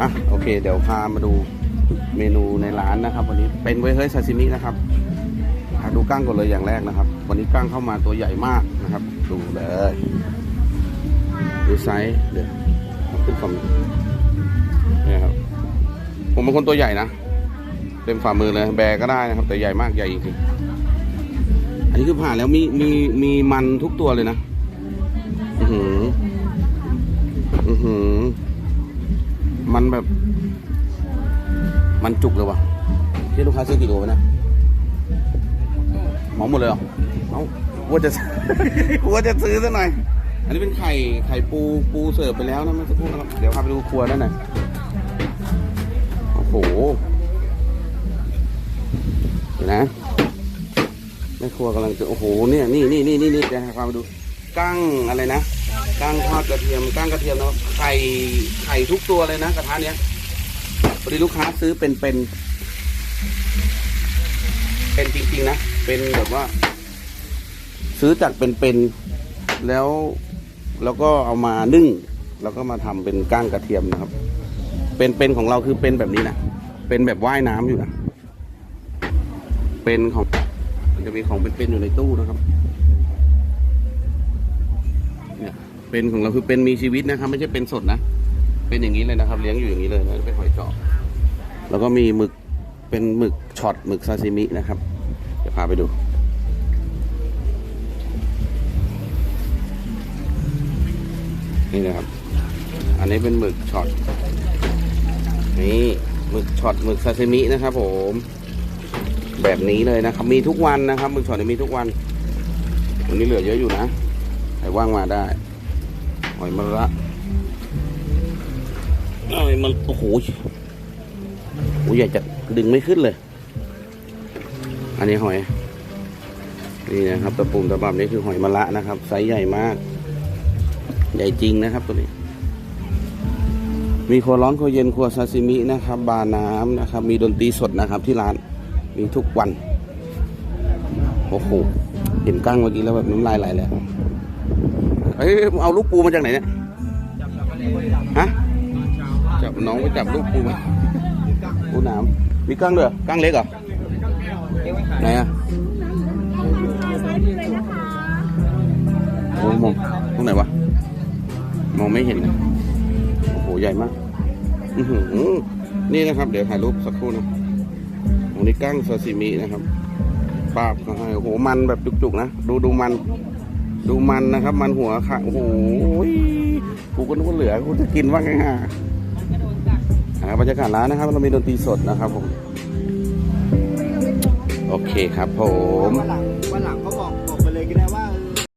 อะโอเค เดี๋ยวพามาดูเมนูในร้านนะครับ วันนี้เป็นเวยเฮ้ยซาซิมินะครับดูกั้งก่อนเลยอย่างแรกนะครับ วันนี้กั้งเข้ามาตัวใหญ่มากนะครับ ดูเลยดูไซส์เดี๋ยวขึ้นฝั่งนี่ครับผมเป็นคนตัวใหญ่นะเต็มฝ่ามือเลยแบกก็ได้นะครับ แต่ใหญ่มากใหญ่จริงๆอันนี้คือผ่านแล้วมีมีมีมันทุกตัวเลยนะ อือหือ อือหือ มันแบบ มันจุกเลยวะที่ลูกค้าซื้อกี่ตัวะนะหมอหมดเลยเหรอเอ้าว่าจะ ว่าจะซื้อซะหน่อย อันนี้เป็นไข่ไข่ปูปูเสิร์ฟไปแล้วนะเมื่อสักครู่นะครับเดี๋ยวพาไปดูครัวด้านในโอ้โหเดี๋ยวนะแม่ครัวกำลังจะโอ้โหเนี่ยนี่นี่นี่นี่นี่จะพาไปดูกั้งอะไรนะ กั้งทอดกระเทียมกั้งกระเทียมนะไข่ไข่ทุกตัวเลยนะกระทะเนี้ยพอดีลูกค้าซื้อเป็นเป็นเป็นจริงๆนะเป็นแบบว่า ซื้อจากเป็นเป็นแล้วแล้วก็เอามานึ่ง แล้วก็มาทำเป็นก้างกระเทียมนะครับ เป็นเป็นของเราคือเป็นแบบนี้นะเป็นแบบว่ายน้ำอยู่นะเป็นของมันจะมีของเป็นเป็นอยู่ในตู้นะครับ เนี่ยเป็นของเราคือเป็นมีชีวิตนะครับ ไม่ใช่เป็นสดนะ เป็นอย่างนี้เลยนะครับ เลี้ยงอยู่อย่างนี้เลยนะเป็นหอยเจาะแล้วก็มีหมึกเป็นหมึกช็อตหมึกซาซิมินะครับเดี๋ยวพาไปดูนี่นะครับ อันนี้เป็นหมึกช็อต นี่หมึกช็อตหมึกซาซิมินะครับผม แบบนี้เลยนะครับ มีทุกวันนะครับหมึกช็อตมีทุกวัน วันนี้เหลือเยอะอยู่นะ ใครว่างมาได้หอยมะระหอยมันโอ้โหโอ้ยใหญ่จัดดึงไม่ขึ้นเลย อันนี้หอย นี่นะครับตะปุ่มตะบับนี่คือหอยมะระนะครับ ไซส์ใหญ่มาก ใหญ่จริงนะครับตัวนี้ มีครัวร้อนครัวเย็นครัวซาซิมินะครับ บาร์น้ำนะครับ มีดนตรีสดนะครับที่ร้าน มีทุกวัน โอ้โห เห็นกั้งเมื่อกี้แล้วแบบน้ำลายไหลเลย อ้ยเอาลูกปูมาจากไหนเนี่ยฮะจับน้องไปจับลูกปูมาปูน้ำมีกั้งด้วยเหรอกั้งเล็กเหรอไหนอะโอ้มองตรงไหนวะมองไม่เห็นเลยโอ้โหใหญ่มากอือหือนี่นะครับ เดี๋ยวถ่ายรูปสักครู่นะอันนี้กั้งซาซิมินะครับปาบเขาโอ้โหมันแบบจุกๆนะดูดูมัน ดูมันนะครับ มันหัวค่ะโอ้โหกูก็นึกว่าเหลือกูจะกินว่าไงฮะอ่าบรรยากาศร้านนะครับ เรามีดนตรีสดนะครับผม โอเคครับผมวันหลังวันหลังเขาบอก